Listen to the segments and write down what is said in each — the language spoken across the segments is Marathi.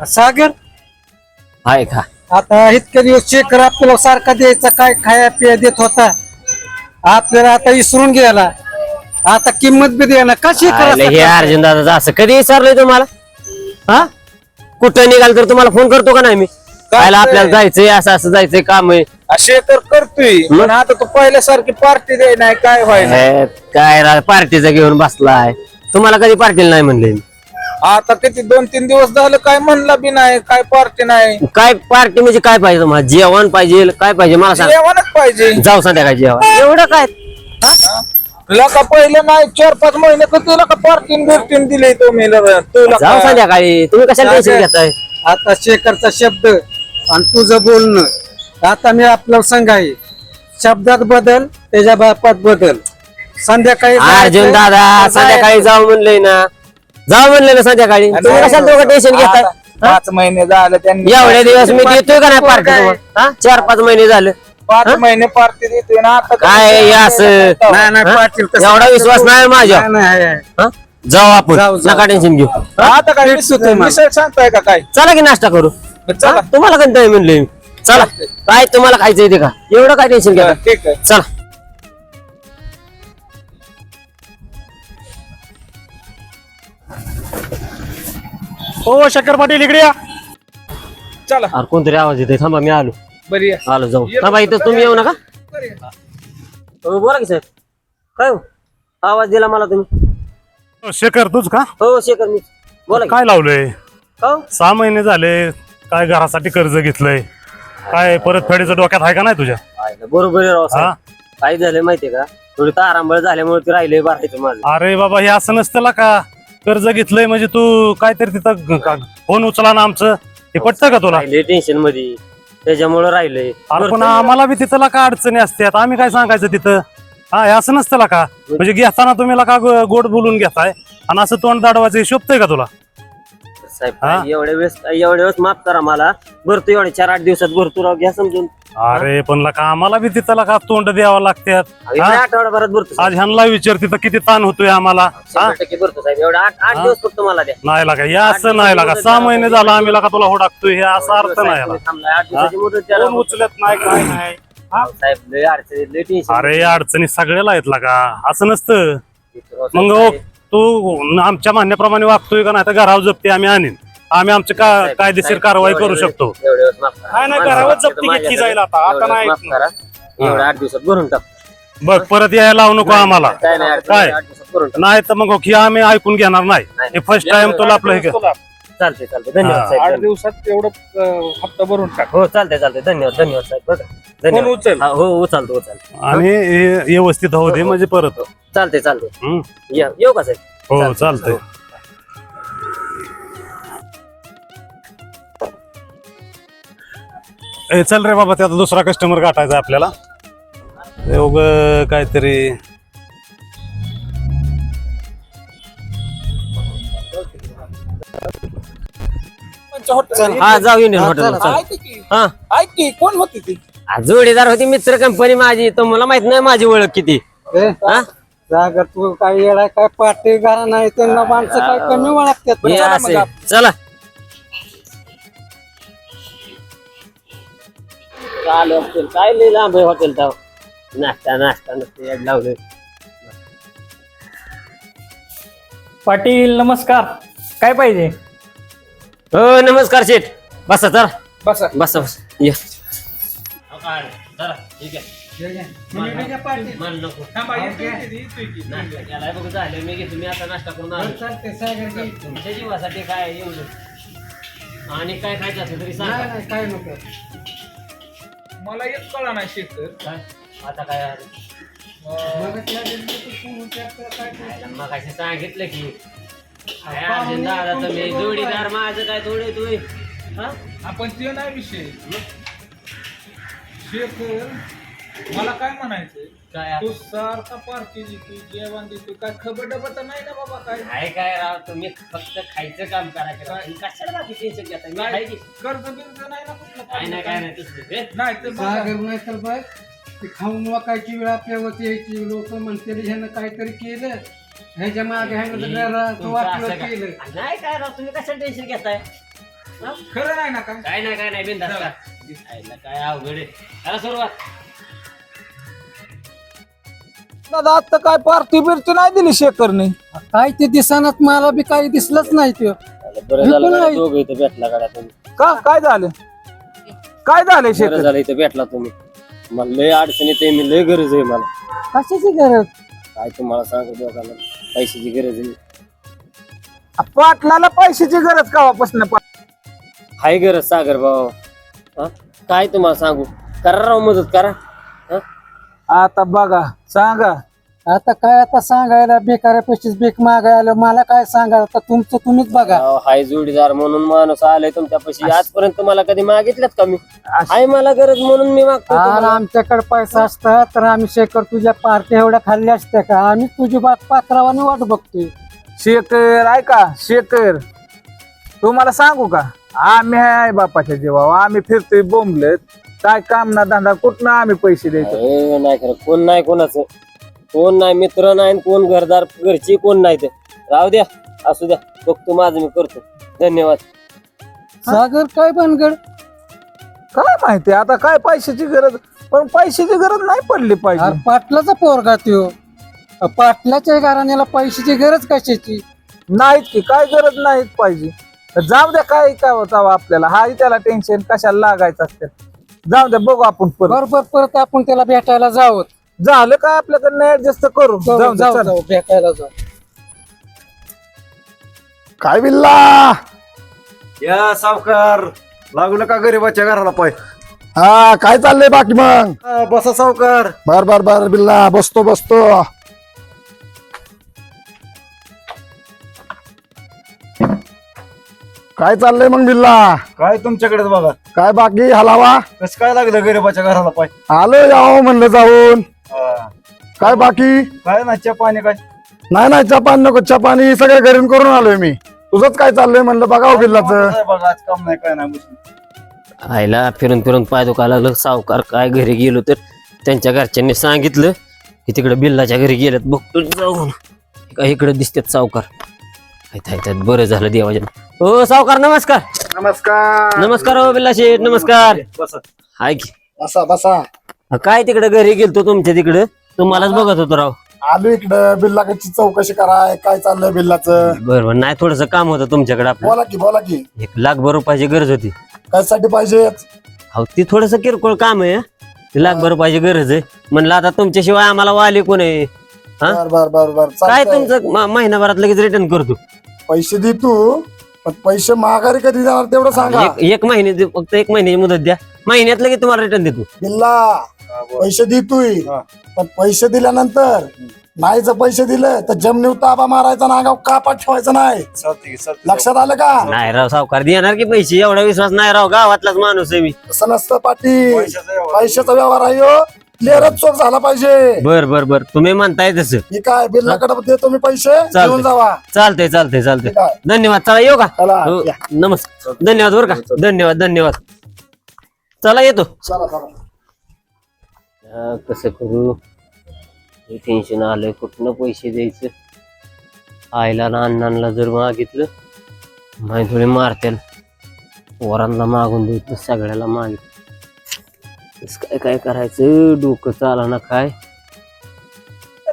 सागर? आहे का? आता इतके दिवस शेखर आपल्याला सारखा द्यायचा काय खाया पिया देत होता. आपल्याला आता विसरून गेला. आता किंमत बी द्या ना का शेखर आलं असं हे? अर्जुन दादा असं कधी विचारलंय तुम्हाला? हा? कुठं निघाल तर तुम्हाला फोन करतो का नाही मी? कायला आपल्याला जायचंय असं असं जायचंय काम आहे. असे तर करतोय. पण आता तू पहिल्यासारखी पार्टी दे नाही काय व्हायला हे, काय पार्टीचा घेऊन बसलाय. तुम्हाला कधी पार्टीला नाही म्हणले मी. आता किती दोन तीन दिवस झालं काय म्हणला बी नाही काय पार्टी नाही. काय पार्टी म्हणजे काय पाहिजे तुम्हाला? जेवण पाहिजे काय पाहिजे? मला सांग. जेवणच पाहिजे. जाऊ संध्याकाळी जेवण एवढं काय? लका पहिलं नाही चार पाच महिने किती लका पार्टी बिर्टीन दिली तुम्ही. तुला जाऊ काय? संध्याकाळी. तुम्ही कशाला टेन्शन घेताय? आता शेखरचा शब्द आणि तुझं बोलणं. आता मी आपल्याला सांगाय शब्दात बदल त्याच्या बापात बदल. संध्याकाळी अर्जुन जायचं, दादा. संध्याकाळी जाऊ म्हणलंय ना. जाऊ म्हणले ना संध्याकाळी तुम्ही कशाला दोघं टेन्शन घेताय पाच महिने झालं त्यांनी. एवढे दिवस मी देतोय का नाही पोरं पार्टी? तुम्हाला? हा? चार पाच महिने झाले. पाच महिने पार्टी देतोय ना आता काय हे असं? नाही नाही हा? पाटील तसं एवढा विश्वास नाही माझ्या नाही, नाही, आहे. हा? जाऊ आपण. जाऊ, जाऊ. नका टेन्शन घेऊ. आता काय सांगताय का काय? चला की नाश्ता करू. चला. हा? तुम्हाला कंटाळ म्हणले मी. चला. काय तुम्हाला खायचंय ते का? एवढं काय टेन्शन घ्या ठीक आहे. चला. हो शंकर पाटील इकडे या. चला. अरे कोणतरी आवाज येतोय. थांबा मी आलो. बरी. आलो जाऊ. थांबा इथं तुम्ही येऊ नका. बरी. हो, बोला की साहेब. काय हो? आवाज दिला मला तुम्ही. शेखर तूच का? हो शेखर मी बोला की. काय लावलंय? हो? सहा महिने झाले. काय घरासाठी कर्ज घेतलंय? काय परत फेडीचं डोक्यात आहे का नाही तुझ्या? पाहिलं, बरोबर आहे राव हा. काय झालंय माहितीये का? थोडी तारांबळ झाल्यामुळे ते राहिले भरायचं माझं अरे बाबा हे असं नसतं ला का? कर्ज घेतलंय म्हणजे तू काहीतरी तिथं फोन उचला ना आमचं. हे पटतं का तुला? राहिले टेन्शनमध्ये. त्याच्यामुळे राहिलंय अरे पण आम्हाला बी तिथं ला का अडचणी असतात. आम्ही काय सांगायचं तिथं? हा हे असं नसतं का म्हणजे घेताना तुम्ही ला का गो- गोड बोलून घेताय. आणि असं तोंड दाडवायचं शोभतंय का तुला? साहेब हा? काय एवढ्या वेळेस एवढ्या वेळेस माफ करा मला भरतो एवढे चार आठ दिवसात भरतो राव घ्या समजून अरे पण ला का आम्हाला बी तिथं का तोंड द्यावं लागतात अहो, हा? आठवड्याभरात भरतो आज ह्यांना विचार तिथं किती ताण होतोय आम्हाला हा शंभर टक्के भरतो साहेब एवढा आठ आठ? दिवस फक्त मला द्या नाही लागा या असं नाही लागा सहा महिने. झाला आम्ही लागा तुला होडाकतोय हे असा अर्थ नाही याला. थांबलाय, आठ दिवसाची मुदत द्या कोण राव. उचलत नाही काय नाही साहेब लय अडचणी लय टेन्शन अरे या अडचणी सगळ्याला आहेत लागा असं नसतं. मग तू आमच्या म्हणण्याप्रमाणे वागतोय का नाही तर घरावर जप्ती आम्ही आणीन आम्ही आमची का कायदेशीर कारवाई करू शकतो करा. नाही, घरावर जप्ती. घेतली जाईल आता. आता नाही आठ दिवसात भरून टाक बघ परत यायला लावू नको आम्हाला काय नाही काय? तर मग हो, आम्ही ऐकून घेणार नाही. हे फर्स्ट टाइम तुला आपलं हे चालते चालते धन्यवाद हा. साहेब. आठ धन्यवाद. दिवसात तेवढं अं, हप्ता भरून टाक. हो चालते चालते धन्यवाद धन्यवाद साहेब. बरं. का? फोन धन्यवाद. उचल. हा, हो उचलतो उचलतो आणि हे व्यवस्थित होऊ दे म्हणजे परत. चालते चालते हम्म. या- येऊ का साहेब? हो चालतंय. चालतंय. ए चल रे बाबा ते आता दुसरा कस्टमर गाठायचा आपल्याला. ते उग काहीतरी हा जाऊ इंडियन हॉटेल ऐक की हा. ऐक की कोण होती ती? आ, जोडीदार होती मित्र कंपनी माझी. तो मला माहीत नाही माझी ओळख किती. ए, हा? सागर तू काय येणार काय पाटी घरा नाही त्यांना माणसं काय कमी हे चला मग असे. आप- चला. चालू असतील काय लई लांब आहे हॉटेल तर नाश्ता नाश्ता नसते याड लावलं पाटील नमस्कार. काय पाहिजे? हो नमस्कार शेठ. बसा चला बसा. बसा बस. या. काय आणि काय खायचं असेल तरी सांगा. काय नको. मला एक कळा नाही शेखर काय? आता काय? अं, मग असे सांगितलं की काय दादा तुम्ही जोडीदार माझं काय थोडे तुम्ही हा? आपण ते नाही विषय. शेखर मला काय म्हणायचंय? काय? तू सारखा पार्टी देतोय जेवण देतोय काय खबर डबा तर नाही ना बाबा काय? काय काय राव तुम्ही फक्त खायचं काम करायचं कशाला बाकी टेन्शन घेता कर्ज बिर्ज नाही ना कुठलं? काय नाही काय नाही हे? नाही. तर बघा. सागर नाही तर ते खाऊन वाकायची वेळ आपल्यावरती यायची. लोक म्हणते ह्यानं काहीतरी केलं. ह्याच्या मागे ह्यानं वाटलं? केलं. नाही काय राव तुम्ही कशाला टेन्शन घेताय? खरं नाही ना काय? काय नाही काय नाही बिंदास का आईला काय अवघड आहे. करा सुरुवात. दादा आता काय पार्टी बिरती नाही दिली शेखरने? काय ते दिसनात मला बी काही दिसलंच नाही ते. बरं मी पण झालं आहे. दोघं इथं भेटला गाड्या तुम्ही. का? काय झालं? काय झालं बरं शेखर? झालं इथं भेटला तुम्ही. मला लय अडचण येते मी लय गरज आहे मला. कशाची गरज? काय तुम्हाला सांगू दोघांना? पैशाची गरज आहे. पाटलाला पैशाची गरज कावापासून हाय गरज सागर भाऊ हा? काय तुम्हाला सांगू? करा राव मदत करा. हा? आता बघा सांगा. आता काय आता सांगायला बेकार पैसेच बेक मागायला मला काय सांगा आता तुमचं तुम्हीच बघा. अहो, हाय जोडीदार म्हणून माणूस आलाय तुमच्यापाशी आजपर्यंत मला कधी मागितल्यात का मी? हाय मला गरज म्हणून मी मागतो तुम्हाला. आमच्याकडे पैसा असता तर आम्ही शेखर तुझ्या पार्ट्या एवढ्या खाल्ल्या असत्या का? आम्ही तुझी बात पात्रावाने वाट बघतोय. शेखर ऐका शेखर तुम्हाला सांगू का? आम्ही आहे बापाच्या जीवावर. आम्ही फिरतोय बोंबलत. काय काम ना धंदा कुठनं आम्ही पैसे द्यायचो? नाही खरं कोण नाही कोणाचं? कोण नाही मित्र नाही कोण घरदार घरची कोण नाही ते. राहू द्या असू द्या बघतो माझं मी करतो. धन्यवाद. सागर काय बनगड काय माहिती आता काय पैशाची गरज? पण पैशाची गरज नाही पडली पाहिजे. अरे पाटलाचा पोरगा त्यो? पाटलाच्या घराण्याला पैशाची गरज कशाची? नाहीत की काय गरज नाहीत पाहिजे. तर जाऊ द्या काय काय होता आपल्याला. हाही त्याला टेन्शन कशाला लागायचं असते जाऊ द्या बघू आपण परत. बरोबर परत आपण त्याला भेटायला जावं. झालं काय आपल्याकडनं ऍडजस्ट करू. जाऊ जाऊ जाऊ चला. जाऊ भेटायला जाऊ. काय बिल्ला या सावकार लागू नका गरीबाच्या घराला पाय. हा काय चाललंय बाकी मग? बसा सावकार. बर बर बर बिल्ला बसतो बसतो. काय चाललंय मग बिल्ला काय तुमच्याकडेच बघा. काय बाकी हलावा? कसं काय लागलं गरीबाच्या घराला पाय? आलो यावं म्हणलं जाऊन. काय बाकी? काय ना पाणी काय? नाही नाही चपान नको चपानी सगळं घरून करून आलोय मी. तुझंच काय चाललंय म्हणलं बघावं बिल्लाचं. बघा आज काम नाही काय नाही आईला फिरून फिरून पाय दुखायला लागलं. सावकार काय घरी गेलो तर त्यांच्या घरच्यांनी सांगितलं की तिकडे बिल्लाच्या घरी गेलेत बघतो जाऊन. काय इकडे दिसतात सावकार. आहेत. बरं झालं देवाच्या. हो सावकार नमस्कार. नमस्कार. नमस्कार हो बिल्ला शेठ नमस्कार. बसा. हाय की. बसा बसा. काय तिकडे घरी गेलतो तुमच्या तिकडे? तुम्हालाच बघत होतो राव. आलो इकडं बिल्लाची चौकशी कराय काय चाललंय बिल्लाचं? बरोबर नाही थोडस काम होतं तुमच्याकडे आपलं. बोला की बोला की. एक लाख भर रुपयाची गरज होती. कशासाठी पाहिजे? अहो ती थोडस किरकोळ काम आहे हं. ते लाख भर रुपयाची गरज आहे. म्हणलं आता तुमच्याशिवाय आम्हाला वाली कोण आहे? हा? बर बर बर बर काय चालतंय. तुमचं म- महिनाभरात लगेच रिटर्न करतो? पैसे दे तू पण पैसे माघारी कधी जाणार तेवढं सांगा. एक एक महिने दे- फक्त एक महिन्याची मुदत द्या. महिन्यात लगेच तुम्हाला रिटर्न देतो. बिल्ला हा, बोल. पैसे दे तू हा. पण पैसे दिल्यानंतर नाही जर पैसे दिले तर जमिनीवर ताबा मारायचा ना गाव कापात ठेवायचा नाही. लक्षात आलं का? नाही राव सावकार देणार की पैसे? एवढा विश्वास नाही राव गावातलाच माणूस आहे मी. तसं नसतं पाटील. पैशाचा व्यवहार. आहे. ह्यो. क्लिअरच चोक झाला पाहिजे. बर बर बर. तुम्ही म्हणताय तसं. हे काय बिल्लाकडे देतो मी पैसे? घेऊन जावा. चालतंय चालतंय चालतंय. धन्यवाद. चला येऊ का? चला हो, या. नमस्कार. धन्यवाद बरं का? धन्यवाद धन्यवाद. चला येतो. चला चला. हा, कसं करू? हे टेन्शन आलंय कुठनं पैसे द्यायचं? आईला ना अण्णांना जर मागितलं माहिती थोडे मारतील. पोरांना मागून द्यायचं सगळ्याला मागित कसं काय काय करायचं? डोकं चाला ना काय?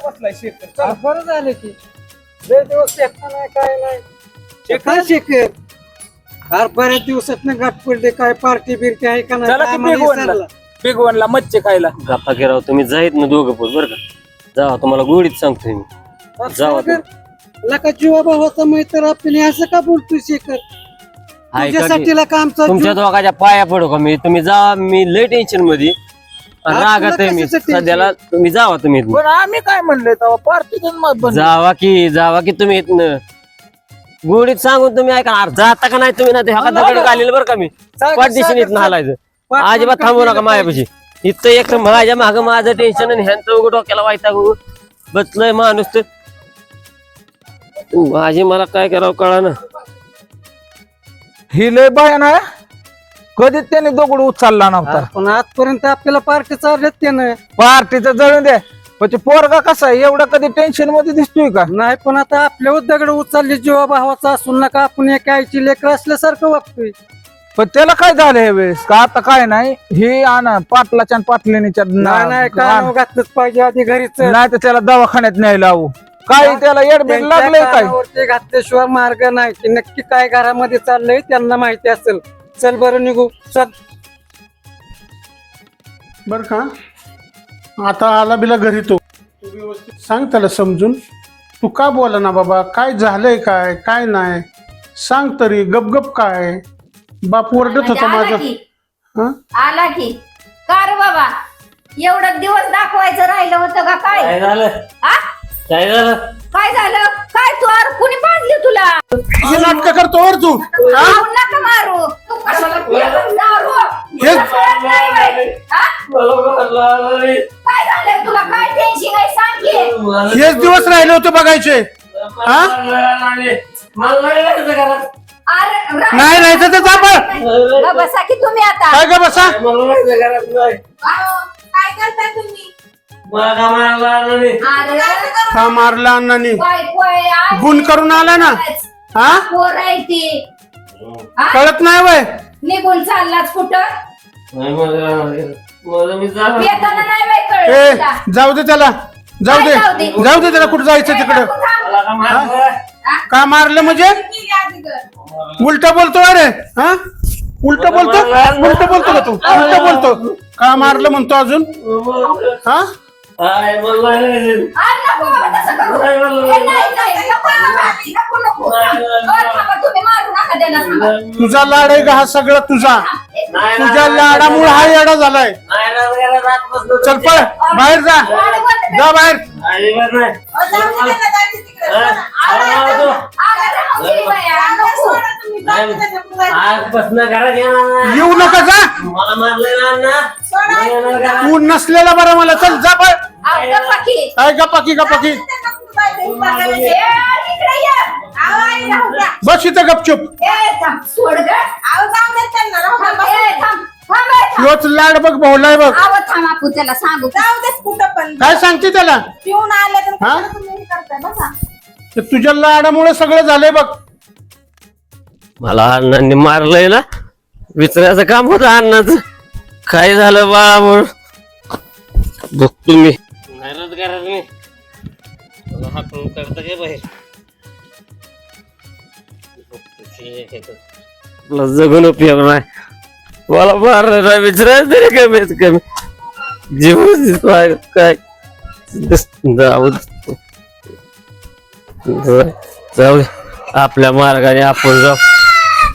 बसलाय शेखर चला. बरं झालं की. लय दिवस भेटला नाही काय नाही. काय शेखर अरे बऱ्याच दिवसात गाठ पडले. काय पार्टी बिर्टी आहे का नाही? चला काय की बिगवणला विचारलं. बिगवणला मच्छी खायला. गप्पा केराव तुम्ही जाईत ना दोघं पण बरं का? जावा तुम्हाला गोडीत सांगतोय मी. जाऊ सागर, लका जीवा भावाचा मैत्र आपली असं का बोलतोय शेखर? ऐका की, तुझ्यासाठी लका आमचा तुमच्या जीव- दोघाच्या पाया पडू का मी? तुम्ही जा मी लय टेन्शनमध्ये. आज रागात आहे मी. कशाचं? सध्याला तुम्ही जावा तुम्ही इथनं. पण आम्ही काय म्हणले तेव्हा? पार्टी जावा की जावा की तुम्ही इथनं. गोडीत सांगून तुम्ही ऐका अरे जाता का नाही तुम्ही ना ते दगड घालेलं बरं का मी. सागर, पाठ दिशेने इथनं हालायचं पाठ अजिबात थांबू नका. माझ्यापाशी इथं एक तर माझ्या माग माझं टेन्शन आणि ह्यांचं उघड डोक्याला वायता बसलंय माणूस तर. माझे मला काय करावं कळा ना ही लय भयान आहे. कधीच त्याने दगड उचलला नव्हता. पण आजपर्यंत आपल्याला पार्टी चालल्यात त्यानं. पार्टीचं जळून दे. पण ते पोरगा कसा आहे? एवढा कधी टेन्शनमध्ये दिसतोय का? नाही पण आता आपल्यावर दगड उचलले जीवा भावाचा असून नका आपण एक आईची लेकर असल्यासारखं वागतोय. पण त्याला काय झालं ह्या वेळेस? का आता काय नाही? हे आण पाटलाच्या आणि पाटलिनीच्या नाही नाही काय घातलंच पाहिजे आधी घरीच. नाही तर त्याला दवाखान्यात न्यायला हवं. काय त्याला एडमिट लागलंय काय? ते घातल्याशिवाय मार्ग नाही. की नक्की काय घरामध्ये चाललंय त्यांना माहिती असेल. चल बरं निघू. चल. बर का? आता आला बिला घरी तो. तू व्यवस्थित सांग त्याला समजून. तू का बोला ना बाबा? काय झालंय काय? काय नाही? सांग तरी गपगप काय? बाप ओरडत होता म्हणजे आला माझा की. हा? आला की. का रे बाबा? एवढं दिवस दाखवायचं राहिलं होतं का काय? काय झालं? आ? काय झालं? काय झालं? काय तू अरे कुणी बांधली तुला? हे नाटक करतो वर तू. हा? नका मारू. तू कशाला पियलं दारू? हे- तुला कळत नाही व्हय? हा? काय झालंय तुला काय टेन्शन आहे? सांग की. हेच दिवस राहिले होते बघायचे. हा? अरे रा- नाही नाही तर ते जा. ग बसा की तुम्ही आता. काय ग बसा? काय करताय तुम्ही? का मारला अण्णांनी. गुण करून आला ना? हा? पोर आहे ती. हा? कळत नाही वय. निघून चाललाच कुठं? येताना नाही बाई कळलं ए तुला. जाऊ दे त्याला. जाऊ दे. काय जाऊ दे? जाऊ दे त्याला कुठं जायचं तिकडं. नको थांब. का मारलं? म्हणजे? उलट बोलतो अरे. हा? उलट बोलतो? उलट बोलतो का तू? उलट बोलतो. का मारलं म्हणतो अजून? हा? तुझा लाड आहे का हा सगळा तुझा तुझ्या लाडामुळे हा येडा झालाय चल पळ बाहेर जा जा बाहेर. आजपासून घरात येणार नाही. येऊ नका जा. मला मारलं ना अण्णा. तू नसलेला बरं मला. चल जा गप्पा की. काय गपाकी गपाकी. बस इथं गपचूप. ए, थांब, सोड गं. थांब, ए, थांब, थांब, ए, थांब. योच लाड बघ भाऊलाय बघ. थांब, त्याला सांगू काय सांगते त्याला? ते तुझ्या लाडामुळे सगळं झालंय बघ. मला अण्णांनी मारलंय ना. विचारायचं काम होतं अण्णाचं. काय झालं बाळामुळ बघतो मी. करता काय बाहेर? जगून उपयोग नाही. मला मारलं नाही विचारायचं तरी कमीत कमी. जीवन काय काय? जाऊ. आपल्या मार्गाने आपण जाऊ.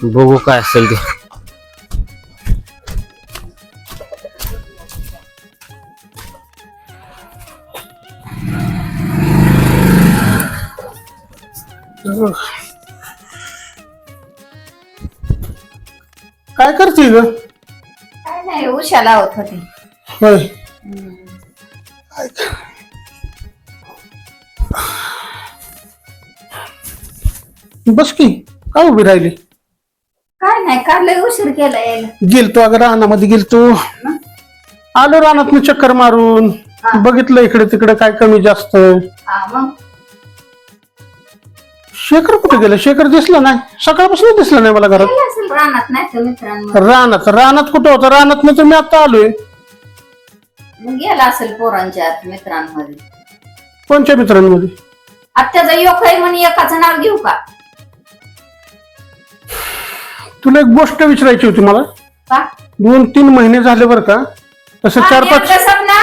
बघू काय असेल ते. काय करते ग? काय नाही उशा लावत होते. होय. बस की काय उभी राहिली? काय नाही काल लय उशीर केला यायला. गेलतो अगं रानामध्ये गेलतो. आलो रानात चक्कर मारून. बघितलं इकडे तिकडे काय कमी जास्त. हा मग? शेखर कुठे गेलं? शेखर दिसला नाही. सकाळपासून दिसला नाही मला घरात. गेला असेल रानात नाही तर रानात रानात कुठं होतं? रानात मी तुम्ही आता आलोय. मग गेला असेल पोरांच्या मित्रांमध्ये. कोणत्या मित्रांमध्ये? आत्याचा योग आहे म्हणे एकाचं नाव घेऊ का? तुला एक गोष्ट विचारायची होती मला. का दोन तीन महिने झाले बरं का? तसं चार पाच सपना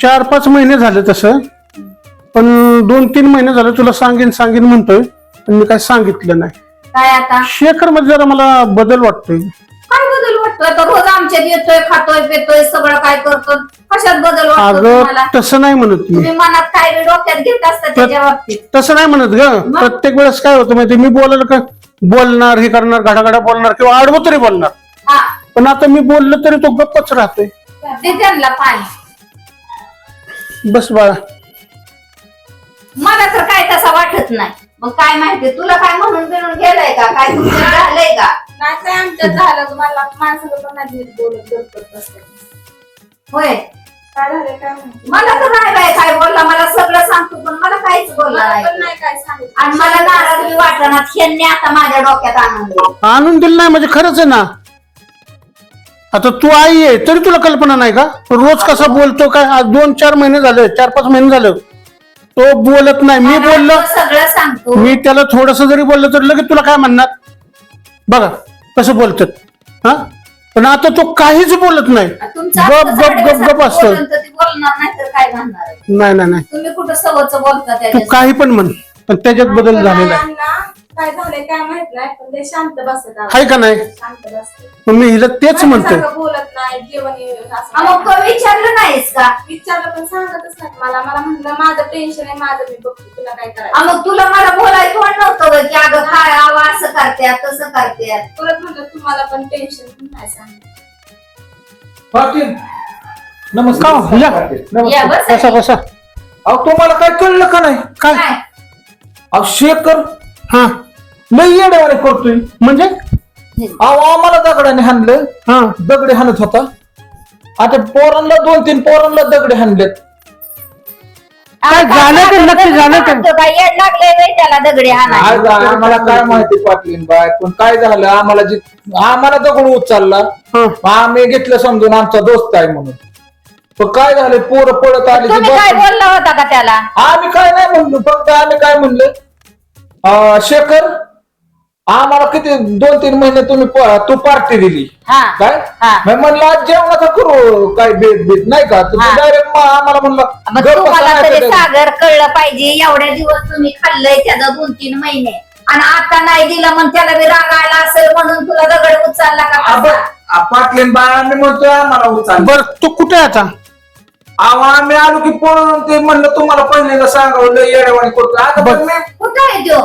चार पाच महिने झाले तसं. पण दोन तीन महिने झाले तुला सांगेन सांगेन म्हणतोय. पण मी काय सांगितलं नाही. काय आता? शेखरमध्ये जरा मला बदल वाटतोय. काय बदल वाटतोय तर रोज आमच्यात येतोय खातोय पेतोय सगळं काय करतो? कशात बदल वाटतो अगं तुम्हाला? तसं नाही म्हणत मी. तुम्ही मनात काय बी डोक्यात घेत असता त्याच्या बाबतीत तसं नाही म्हणत ग. प्रत्येक वेळेस काय होतं माहिती मी बोलायला का बोलणार हे करणार घडाघडा बोलणार किंवा आडवं तरी बोलणार. हा. पण आता मी बोललं तरी तो गप्पच राहतोय. दे त्यांना पाणी बस बाळा. मला तर काय तसा वाटत नाही. मग काय माहिती तुला काय म्हणून बिनून गेलंय का? काय तुमचं झालंय का? नाही काय आमच्यात झालं. मला माणसाला पण नाही बोलत होय. काय झालं काय माहिती? मला तर नाही बाय काय बोलला मला सगळं सांगतो पण मला काहीच बोलला मला पण नाही नाही काय सांगितलं. आणि मला नाराज बी वाटणार ह्यांनी आता माझ्या डोक्यात आणून दिलं. आणून दिलं नाही म्हणजे खरंच आहे ना. आता तू आई आहे तरी तुला कल्पना नाही का? रोज कसा बोलतो काय? आज दोन चार महिने झाले चार पाच महिने झाले. तो बोलत नाही. मी बोललो तो सगळं सांगतो. मी त्याला थोडस जरी बोललं तर लगेच तुला काय म्हणणार? बघा कसं बोलतात. हा? पण आता तो काहीच बोलत नाही. तुमचा गप गप गप गप असतं बोलणार नाही तर काय म्हणणार आहे? नाही नाही नाही. तुम्ही कुठं सवच बोलता तू काही पण म्हण पण त्याच्यात बदल झालेला आहे. काय झालंय काय माहीत नाही पण ते शांत बसत आहे का नाही? शांत बसते मग मी हिला तेच म्हणतोय. बोलत नाही जेवण असं हा, मग तो विचारलं नाहीस का? विचारलं पण सांगतच नाही मला. मला म्हणलं माझं टेन्शन आहे माझं मी बघतो तुला काय करायचं. मग तुला मला बोलायचं पण नव्हतं गं, की अगं काय आवा असं करत्यात तसं करत्यात. परत म्हणलं तुम्हाला पण टेन्शन नाही सांगितलं पाटील का नमस्कार. हो? या. या बस. बसा बसा. अहो तुम्हाला काय कळलं का नाही? काय काय? अहो शेखर हा. लई येड्यावाने करतोय. म्हणजे? अहो आम्हाला दगडाने हाणलं. हा. दगडे हाणत होता. आता पोरांना दोन तीन पोरांना दगडे हाणलेत. काय झालं ते नक्की झालं ते म्हणतो काय येड लागलंय व्हय त्याला दगडी आज आम्हाला काय माहिती पाटलीन बाय पण काय झालं? आम्हाला जी आम्हाला दगड उचलला. हा. आम्ही घेतलं समजून आमचा दोस्त आहे म्हणून. पण काय झालं? पोरं पळत आली तुम्ही काय बोलला होता का त्याला? आम्ही काय नाही म्हणलो फक्त आम्ही काय म्हणलं? अं, शेखर आम्हाला किती दोन तीन महिने तुम्ही प- तू पार्टी दिली. हा काय? हा. मी म्हणलं आज जेवणाचा करू काय बेत बेत नाही का? हा. डायरेक्ट आम्हाला म्हणलं मग गप्प तुम्हाला बसा तरी नाही तर- सागर कळलं पाहिजे एवढ्या दिवस तुम्ही खाल्लंय त्याचं दोन तीन महिने. आणि आता नाही दिलं मग त्याला बी राग आला असेल म्हणून तुला दगड उचलला का कसा? पाटलीन बाय आम्ही म्हणतोय आम्हाला उचल. बर तू कुठे आहे आता? अहो आम्ही आलो की पळून ते म्हणलं तुम्हाला पहिल्यांदा सांगावं लय येड्यावानी करतो आता बघ मी कुठं आहे तो?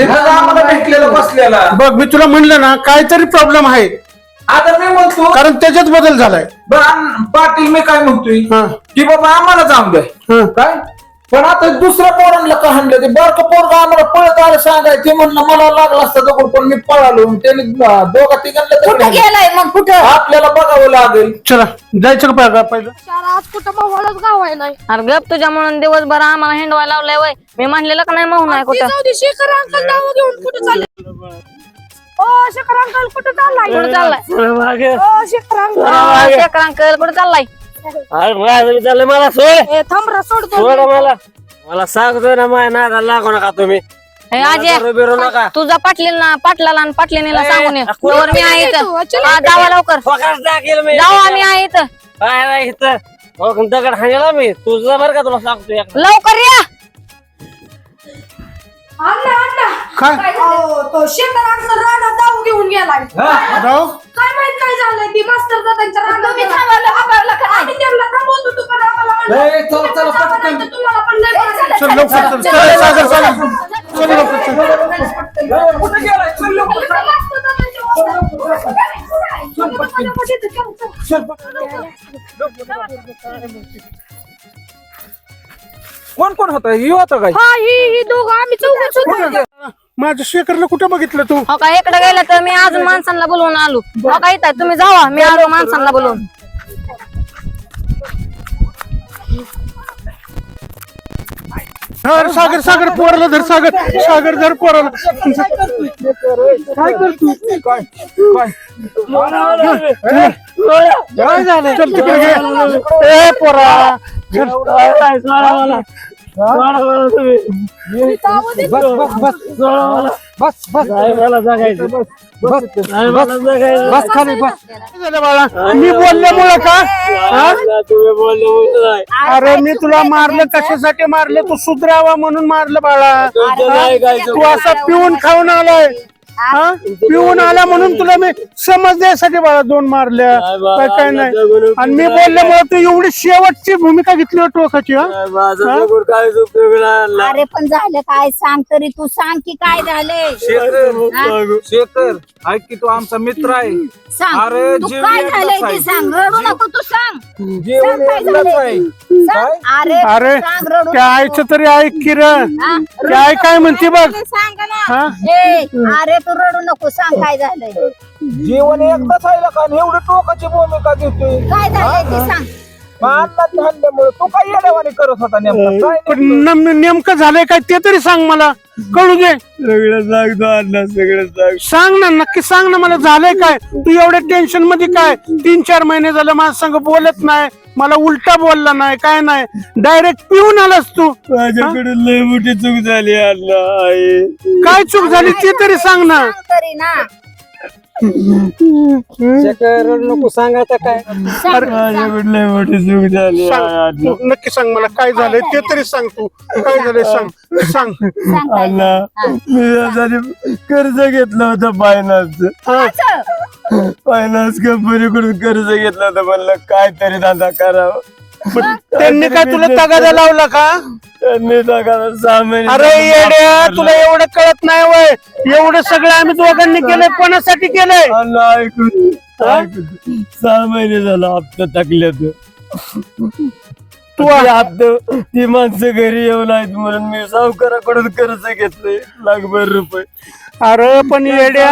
तिथं आम्हाला भेटलेला बसलेला. बघ मी तुला म्हणलं ना काहीतरी प्रॉब्लेम आहे. आता मी म्हणतो कारण त्याच्यात बदल झालाय. बरं, पाटील मी काय म्हणतोय? हा. की बाबा आम्हाला जाऊन द्या हा. काय? पण आता दुसऱ्या पोरांना का हाणलं ते? बारकं पोरग आम्हाला पळत आलं सांगाय ते म्हणलं मला लागलं असतं दगड पण मी पळालो. त्याने दोघा तिघांना कुठं हाणले. गेलाय मग? कुठं? आपल्याला बघावं लागेल. चला जायचं का पाहिलं? पहिलं आज कुठं मोबाईलच गाव आहे नाही. अरे गप तुझ्या म्हणून दिवसभर आम्हाला हिंडवायला लावलंय वय. मी म्हणलेलं का नाही माहून नाही कुठं? शेखर अंकल नाव घेऊन कुठं चालले? ओ शेखर अंकल कुठं चाललाय? कुठं चाललाय? ओ शेखर अंकल. शेखर अंकल कुठं चाललाय? चाललंय मला सोड. ए, थांब रे सोडतो सोड मला. मला सांगतोय ना माझ्या नादाला लागू नका तुम्ही. हे आजे दारू बिरू नका. तुझा पाटलील ना पाटलाला आणि पाटलिनीला सांगून ये. अ, कुठं तोवर मी आहे इथं. हा, जावा लवकर. टाकेल मी. जाऊ आम्ही आहे इथं. काय नाही इथं. हो, दगड हाणला मी. तुझं बरं का तुला सांगतो एकदा. लवकर या. काय? अहो, तो रानात जाऊन घेऊन राव काय झालंय ती मास्तर दादांच्या रानात तुम्ही गेला. थांबायला घाबरला का नाही? आम्ही त्यांना थांबवत होतो पण आम्हाला म्हणलं, ए, चला, तुम्ही चला, पण जावा पटकन. नाही तर तुम्हाला पण लय मारायला चल लवकर चल चल सागर चल चल लवकर चल कुठे गेलाय चल लवकर. लागतं. मास्तर दादांच्या कोण कोण होता ही होता काय हा ही ही दोघं आम्ही चौघच होतो माझ्या शेखरला कुठे बघितलं तू? हो का इकडे गेलं तर मी अजून माणसांना बोलवून आलो. हो का इथं तुम्ही जावा मी आलो माणसांना बोलवून. धर सागर सागर पोराला धर सागर. सागर धर पोराला. काय करतो काय काय? झालं चल तिकडे घे. ए पोरा. बस बस बस खाली बस काय झालं बाळा मी बोलल्यामुळं का हा? तुम्ही बोललो बोललो नाही. अरे मी तुला मारलं कशासाठी मारलं तू सुधरावा म्हणून मारलं बाळा तुमचं नाही काय तू असा पिऊन खाऊन आलाय हा? पिऊन आला म्हणून तुला मी समज द्यायसाठी बाळा दोन मारल्या. काय काय नाही. आणि मी बोलल्यामुळे तू एवढी शेवटची भूमिका घेतली होती टोकाची हा? माझं दगड काय उपयोग नाही आणला. अरे पण झालं काय सांग तरी तू सांग की काय झालंय? शेखर शेखर ऐक की तू आमचा मित्र आहे. सांग. अरे, तू जीव काय एकदाच झालंय आहे. सांग. रडू नको तू सांग. जेवण सांग काय एकदाच झालंय? आहे. ते. सांग. अरे अरे सांग रडू त्या आईचं तरी ऐक की र हा? त्या आई काय म्हणते बघ? सांग ना. हा? ए अरे तू रडू नको सांग काय झालंय. जेवण एकदाच आहे का एवढी टोकाची भूमिका घेतोय? काय झालंय ते सांग. अन्नधान्यामुळे तू काय येड्यावानी करत होता नेमका? काय पण नेमकं? नम- नेमकं झालंय काय ते तरी सांग मला. कळू दे. सगळं सांगतो अण्णा सगळं सांग. सांग ना नक्की सांग ना मला झालंय काय. तू एवढ्या टेन्शनमध्ये काय? तीन चार महिने झालं माझ्या संग बोलत नाही. मला उलटा बोलला नाही काय नाही. डायरेक्ट पिऊन आलास तू. माझ्याकडून लय मोठी चूक झाली अण्णा आई. काय चूक झाली ते तरी सांग ना. तरी ना. शेखर नको सांगायचं काय. माझ्याकडून लय मोठी चूक झाली. सांग. अण्णा तू नक्की सांग मला काय झालंय ते तरी सांग तू. काय झालंय सांग. सांग. अण्णा मी यासाठी कर्ज घेतलं होतं फायनान्स फायनान्स कंपनीकडून कर्ज घेतलं होतं म्हणलं काहीतरी धंदा करावं. पण त्यांनी काय तुला तगादा लावला का? त्यांनी सगळं सहा महिने अरे येड्या तुला एवढं कळत नाही वय. एवढं सगळं आम्ही दोघांनी केलंय कोणासाठी केलंय? ऐकून सहा महिने झाला हप्ता टाकल्यात तू ती हप्ता ती माणसं घरी येऊन आहेत म्हणून मी सावकाराकडून कर्ज घेतलंय. लाखभर रुपये. अरे पण येड्या.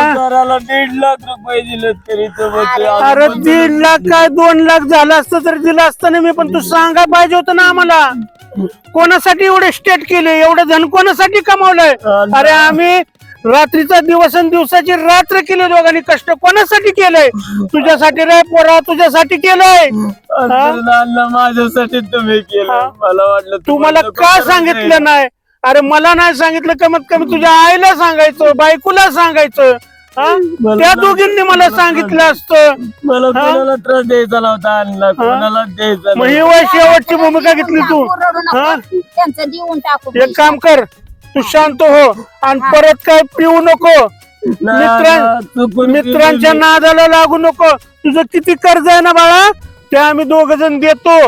दीड लाख रुपये दिले तरी तो अरे अजून दीड लाख काय दोन लाख झालं असतं तर दिलं असतं ना मी पण तू सांगा पाहिजे होतं ना आम्हाला. कोणासाठी एवढे स्टेट केले? एवढं धन कोणासाठी कमावलंय? अरे आम्ही रात्रीचा दिवस आणि दिवसाची रात्र केली दोघांनी. कष्ट कोणासाठी केलंय? तुझ्यासाठी रे पोरा तुझ्यासाठी केलंय. माझ्यासाठी तुम्ही केलं. मला वाटलं तू मला नको का सांगितलं नाही? अरे मला नाही सांगितलं कमीत कमी तुझ्या आईला सांगायचं बायकोला सांगायचं. हा? त्या दोघींनी मला सांगितलं. असतं. मला कोणाला त्रास द्यायचा नव्हता अण्णा कोणाला द्यायचा मग ही वय शेवटची भूमिका घेतली तू. रडू नको. हा? त्यांचं देऊन टाकू एक काम कर तू शांत हो आणि परत काय पिऊ नको. मित्रां मित्रांच्या नादाला लागू नको. तुझं किती कर्ज आहे ना बाळा? ते आम्ही दोघ जण देतो.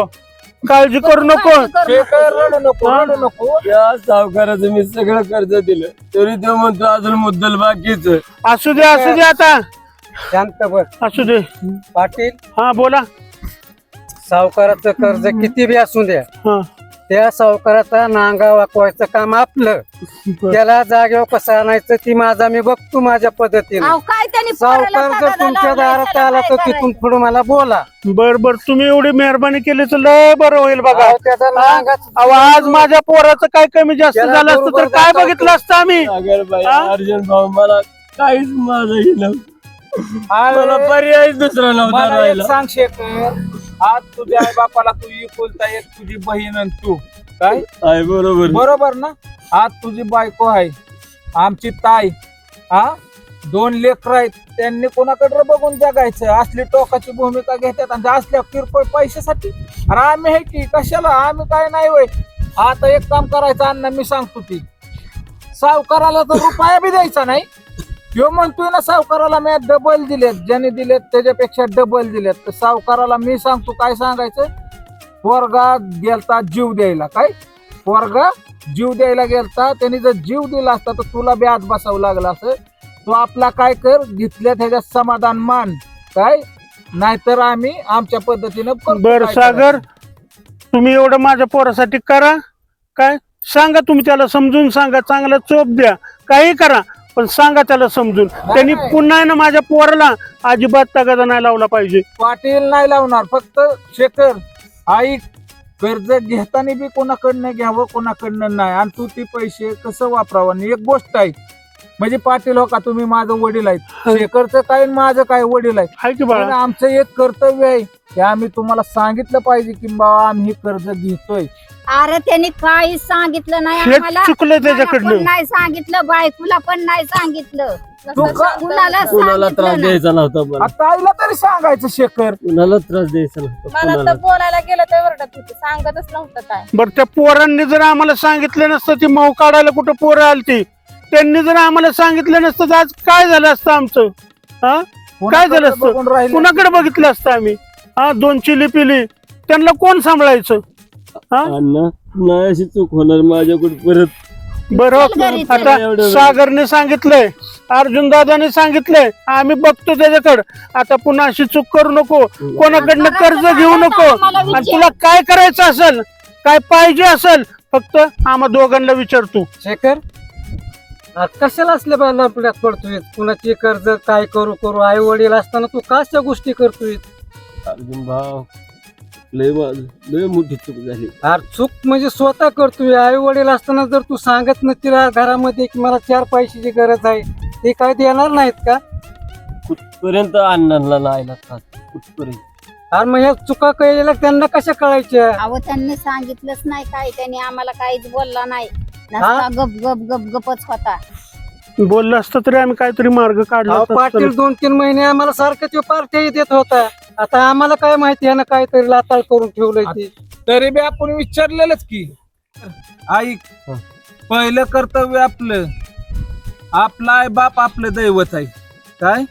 काळजी करू नको. शेखर रडू नको रडू नको. या सावकाराचं मी सगळं कर्ज दिलं. तरी तो म्हणतो अजून मुद्दल बाकीच असू दे असू दे आता. शांत बस. असू दे. पाटील हा बोला. सावकाराचं कर्ज किती बी असू द्या. हा. त्या सावकाराचा नांगा वाकवायचं काम आपलं. त्याला जागेवर कसं आणायचं ती माझा मी बघतो माझ्या पद्धतीने. अहो, काय त्यांनी पोराला सावकार जर तुमच्या दारात आला तर? तिथून पुढे मला बोला. बर बर तुम्ही एवढी मेहरबानी केली तर लय बरं होईल बघा. अहो, त्याचा नांगाच अहो आज माझ्या पोराचं काय कमी जास्त त्याला झालं असतं तर बरोबर काय. बघितलं असतं आम्ही? सागर भाई हा? अर्जुन भाऊ मला काहीच माझं हे नव्हतं. मला अरे, पर्याय दुसरा नव्हता मला एक राहिला. सांग शेखर. आज तुझ्या आई बापाला तू इकुलता एक तुझी बहीण आणि तू. काय? आहे बरोबर. बरोबर ना? आज तुझी बायको आहे. आमची ताई. हा? दोन लेकर आहेत. त्यांनी कोणाकडे बघून जगायचं? असली टोकाची भूमिका घेतात आणि असल्या किरकोळ पैशासाठी? अरे आम्ही आहे की कशाला? आम्ही काय नाही वय आता एक काम करायचं अण्णा मी सांगतो ती. सावकाराला तर रुपया बी द्यायचा नाही. ह्यो म्हणतोय ना सावकाराला मी डबल दिलेत. ज्याने दिलेत त्याच्यापेक्षा डबल दिलेत. तर सावकाराला मी सांगतो काय सांगायचं? पोरगा गेलता जीव द्यायला. काय? पोरगा जीव द्यायला गेलता. त्यांनी जर जीव दिला असता तर तुला बी आत बसावं लागलं असं. तू आपला काय कर? घेतल्या त्याच्यात समाधान मान. काय? नाहीतर आम्ही आमच्या पद्धतीनं करतो बर काय सागर करायचं. तुम्ही एवढं माझ्या पोरासाठी करा. काय? सांगा तुम्ही त्याला समजून सांगा. चांगला चोप द्या. काही करा. पण सांगा त्याला समजून. त्यांनी पुन्हा आहे ना माझ्या पोराला अजिबात तगादा नाही लावला पाहिजे. पाटील नाही लावणार फक्त शेखर आई कर्ज घेताना बी कोणाकडनं घ्यावं कोणाकडनं नाही. आणि तू ती पैसे कसं वापरावं? आणि एक गोष्ट आहे म्हणजे पाटील हो का तुम्ही माझं वडील आहेत. शेखरचं काय आणि माझं काय वडील आहेत? हाय की पण बाळा आमचं एक कर्तव्य आहे की आम्ही तुम्हाला सांगितलं पाहिजे की बाबा आम्ही कर्ज घेतोय. अरे त्यांनी काही सांगितलं नाही आम्हाला. चुकलं मला त्याच्याकडनं. पण नाही सांगितलं बायकोला पण नाही सांगितलं. तू का- कुणाला कुणाला त्रास सांगितलं नाही. द्यायचा नव्हता मला. आता आईला तरी सांगायचं शेखर. कुणाला त्रास द्यायचा नव्हता मला कुणाला. बोलायला गेलं तर ओरडत होते. सांगतच नव्हतं काय. बरं त्या पोरांनी जर आम्हाला सांगितलं नसतं ती मऊ काढायला कुठं पोरं आलती? त्यांनी जर आम्हाला सांगितलं नसतं तर आज काय झालं असतं आमचं? हा? काय झालं असतं? कुणाकडे बघितलं असतं आम्ही? हा दोन चिली पिली. त्यांना कोण सांभाळायचं? हा? अण्णा नाही अशी चूक होणार माझ्याकडे परत. बरं चल घरी चल. आता सागरने सांगितलंय अर्जुन दादाने सांगितलंय आम्ही बघतो त्याच्याकडे. आता पुन्हा अशी चूक करू नको कोणाकडनं कर्ज घेऊ नको. आणि तुला काय करायचं असेल काय पाहिजे असेल फक्त आम्हा दोघांना विचार तू. शेखर आ, कशाला असले बायला आपल्यात पडतोय? कुणाची कर्ज काय करू करू? आई वडील असताना तू का अशा गोष्टी करतोय? अर्जुन भाऊ माझं लय मोठी चूक झाली. अरे चूक म्हणजे स्वतः करतोय. आई वडील असताना जर तू सांगत नसतील घरामध्ये की मला चार पैशाची गरज आहे. ते काय देणार नाहीत का? कुठपर्यंत अण्णांना नाही लागतात कुठपर्यंत? अरे मग ह्या चुका कळलेल्या त्यांना कशा कळायच्या? अहो त्यांनी सांगितलंच नाही काय त्यांनी आम्हाला काहीच बोलला नाही? नसता गप गप गप गपच होता. बोललं असतं तरी आम्ही काहीतरी मार्ग काढला अहो, असता. पाटील दोन तीन महिने आम्हाला सारखं ते पार्टी देत होता. आता आम्हाला काय माहिती आहे ना काहीतरी लाताळ करून ठेवलंय ते. तरी बी आपण विचारलेलंच की. ऐक पहिलं कर्तव्य आपलं. आपला आई बाप आपलं दैवत आहे. काय?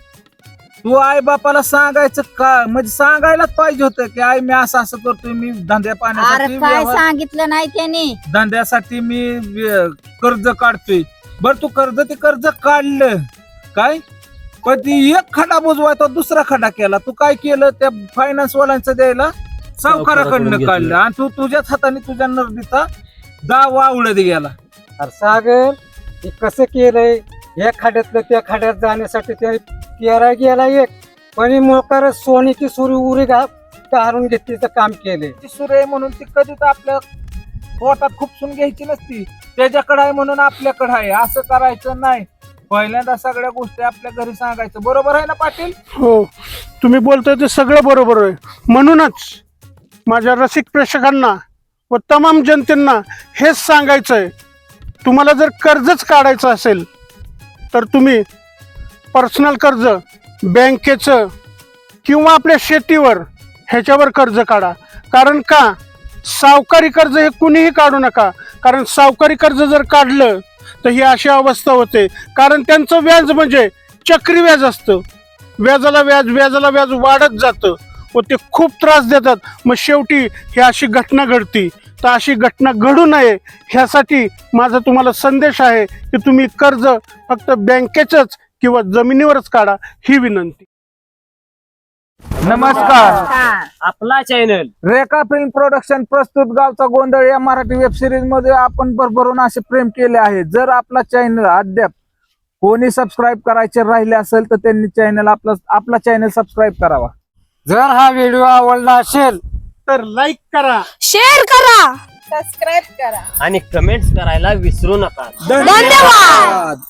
तू आई बापाला सांगायचं का? म्हणजे सांगायलाच पाहिजे होतं की आई मी असं असं करतोय मी धंद्या अरे पाण्यासाठी काय सांगितलं नाही त्यांनी? धंद्यासाठी मी व्य- कर्ज काढतोय. बर तू कर्ज ते कर्ज काढलं. काय? पण ती एक खडा बुजवायचा दुसरा खडा केला. तू काय केलं? त्या फायनान्स वाल्यांचं द्यायला सावकाराकडनं काढलं. आणि तू तुझ्याच हाताने तुझ्या नर्दीचा दावा उडत गेला. अरे सागर हे कसं केलंय? या खाड्यातलं त्या खाड्यात जाण्यासाठी त्याने पेरा गेला एक. पण मोकार सोनीची सुरी उरी घा काढून घेतलीचं काम केलंय. ती सुरे आहे म्हणून ती कधी तर आपल्या पोटात खुपसून घ्यायची नसती. त्याच्याकडे आहे म्हणून आपल्याकडे आहे. असं करायचं नाही. पहिल्यांदा सगळ्या गोष्टी आपल्या घरी सांगायचं. बरोबर आहे ना पाटील? हो. तुम्ही बोलताय ते सगळं बरोबर आहे. म्हणूनच माझ्या रसिक प्रेक्षकांना व तमाम जनतेंना हेच सांगायचं आहे तुम्हाला जर कर्जच काढायचं असेल तर तुम्ही पर्सनल कर्ज बँकेचं किंवा आपल्या शेतीवर ह्याच्यावर कर्ज काढा. कारण का? सावकारी कर्ज हे कुणीही काढू नका. कारण सावकारी कर्ज जर काढलं तर ही अशी अवस्था होते. कारण त्यांचं व्याज म्हणजे चक्री व्याज असतं. व्याजाला व्याज व्याजाला व्याज वाढत जातं व ते खूप त्रास देतात. मग शेवटी ही अशी घटना घडती. तर अशी घटना घडू नये ह्यासाठी माझा तुम्हाला संदेश आहे की तुम्ही कर्ज फक्त बँकेचंच किंवा जमिनीवरच काढा ही विनंती. नमस्कार. आपला चॅनल रेखा फिल्म प्रोडक्शन प्रस्तुत गावचा गोंधळ या मराठी वेब सिरीजमध्ये आपण भरभरून असे प्रेम केले आहे. जर आपला चॅनल अद्याप कोणी सबस्क्राईब करायचे राहिले असेल तर त्यांनी चॅनल आपला आपला चॅनल सबस्क्राईब करावा. जर हा व्हिडिओ आवडला असेल तर लाईक करा. शेअर करा. सबस्क्राईब करा. आणि कमेंट्स करायला विसरू नका. धन्यवाद.